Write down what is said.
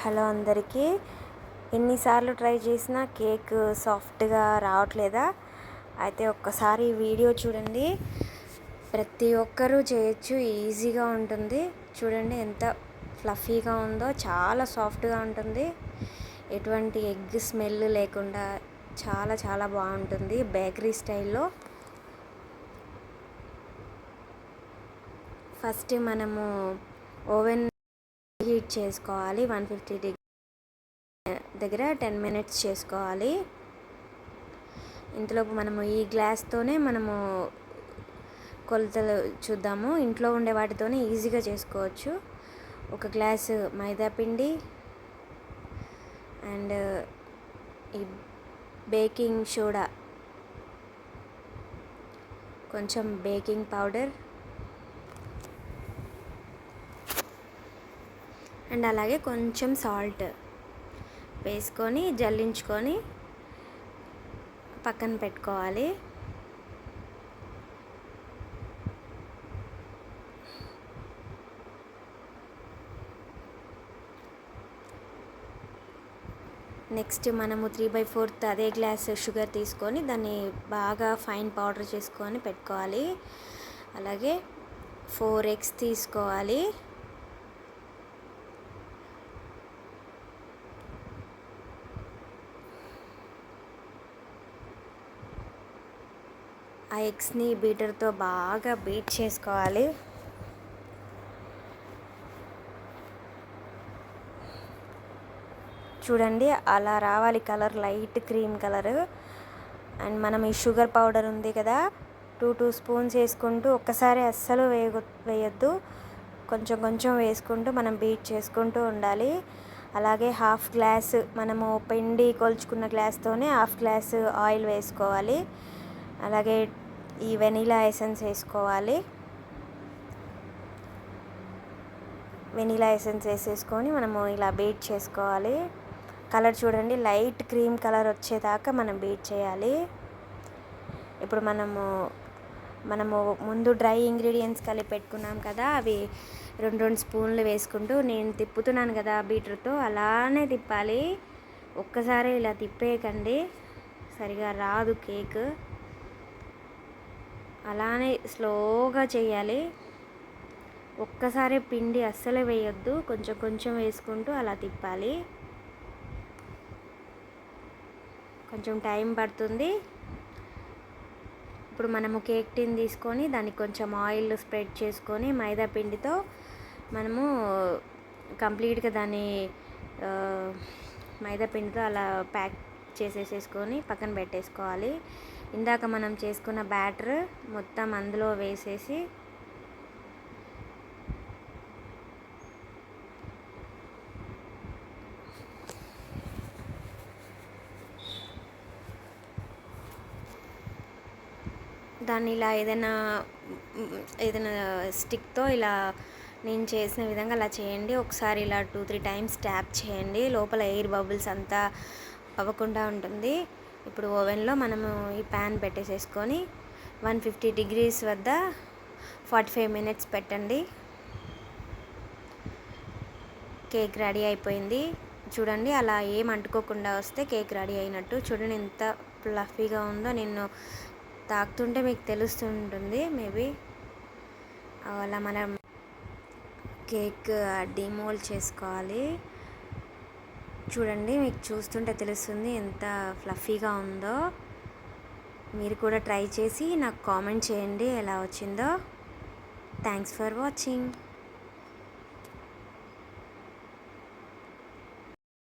Hello అందరికీ. ఎన్నిసార్లు try చేసినా కేక్ సాఫ్ట్గా రావట్లేదా? అయితే ఒక్కసారి వీడియో చూడండి. ప్రతి ఒక్కరూ చేయొచ్చు ఈజీగా ఉంటుంది. చూడండి ఎంత ఫ్లఫీగా ఉందో చాలా సాఫ్ట్గా ఉంటుంది. ఎటువంటి ఎగ్ స్మెల్ లేకుండా చాలా చాలా బాగుంటుంది బేకరీ స్టైల్లో. ఫస్ట్ మనము ఓవెన్ హీట్ చేసుకోవాలి. వన్ ఫిఫ్టీ డిగ్రీ దగ్గర టెన్ మినిట్స్ చేసుకోవాలి. ఇంతలోపు మనము ఈ గ్లాస్తోనే మనము కొలతలు చూద్దాము. ఇంట్లో ఉండే వాటితోనే ఈజీగా చేసుకోవచ్చు. ఒక గ్లాసు మైదా పిండి అండ్ ఈ బేకింగ్ సోడా కొంచెం బేకింగ్ పౌడర్ అండ్ అలాగే కొంచెం సాల్ట్ వేసుకొని జల్లించుకొని పక్కన పెట్టుకోవాలి. నెక్స్ట్ మనము త్రీ బై ఫోర్త్ అదే గ్లాస్ షుగర్ తీసుకొని దాన్ని బాగా ఫైన్ పౌడర్ చేసుకొని పెట్టుకోవాలి. అలాగే ఫోర్ ఎగ్స్ తీసుకోవాలి. ఆ ఎగ్స్ని బీటర్తో బాగా బీట్ చేసుకోవాలి. చూడండి అలా రావాలి colour light cream colour. And మనం ఈ షుగర్ పౌడర్ ఉంది కదా టూ టూ స్పూన్స్ వేసుకుంటూ ఒక్కసారి అస్సలు వేయ వేయద్దు. కొంచెం కొంచెం వేసుకుంటూ మనం బీట్ చేసుకుంటూ ఉండాలి. అలాగే హాఫ్ గ్లాస్ మనము పిండి కొలుచుకున్న గ్లాస్తోనే హాఫ్ గ్లాస్ ఆయిల్ వేసుకోవాలి. అలాగే ఈ వెనీలా ఎసెన్స్ వేసుకోవాలి. వెనీలా ఎసెన్స్ వేసేసుకొని మనము ఇలా బీట్ చేసుకోవాలి. కలర్ చూడండి లైట్ క్రీమ్ కలర్ వచ్చేదాకా మనం బీట్ చేయాలి. ఇప్పుడు మనము మనము ముందు డ్రై ఇంగ్రీడియంట్స్ కలిపి పెట్టుకున్నాం కదా అవి రెండు రెండు స్పూన్లు వేసుకుంటూ నేను తిప్పుతున్నాను కదా బీటర్తో అలానే తిప్పాలి. ఒక్కసారి ఇలా తిప్పేయకండి. సరిగా రాదు కేక్. అలానే స్లోగా చేయాలి. ఒక్కసారి పిండి అస్సలే వేయొద్దు. కొంచెం కొంచెం వేసుకుంటూ అలా తిప్పాలి. కొంచెం టైం పడుతుంది. ఇప్పుడు మనము కేక్ టిన్ తీసుకొని దానికి కొంచెం ఆయిల్ స్ప్రెడ్ చేసుకొని మైదా పిండితో మనము కంప్లీట్గా దాన్ని మైదా పిండితో అలా ప్యాక్ చేసేసేసుకొని పక్కన పెట్టేసుకోవాలి. ఇందాక మనం చేసుకున్న బ్యాటర్ మొత్తం అందులో వేసేసి దాన్ని ఇలా ఏదైనా ఏదైనా స్టిక్తో ఇలా నేను చేసిన విధంగా అలా చేయండి. ఒకసారి ఇలా టూ త్రీ టైమ్స్ ట్యాప్ చేయండి. లోపల ఎయిర్ బబుల్స్ అంతా అవ్వకుండా ఉంటుంది. ఇప్పుడు ఓవెన్లో మనము ఈ ప్యాన్ పెట్టేసేసుకొని వన్ ఫిఫ్టీ డిగ్రీస్ వద్ద ఫార్టీ ఫైవ్ మినిట్స్ పెట్టండి. కేక్ రెడీ అయిపోయింది. చూడండి అలా ఏం అంటుకోకుండా వస్తే కేక్ రెడీ అయినట్టు. చూడండి ఎంత ఫ్లఫీగా ఉందో. నేను తాకుతుంటే మీకు తెలుస్తుంటుంది మేబీ. అలా మనం కేక్ డిమోల్ చేసుకోవాలి. చూడండి మీకు చూస్తుంటే తెలుస్తుంది ఎంత ఫ్లఫీగా ఉందో. మీరు కూడా ట్రై చేసి నాకు కామెంట్ చేయండి ఎలా వచ్చిందో. Thanks for watching.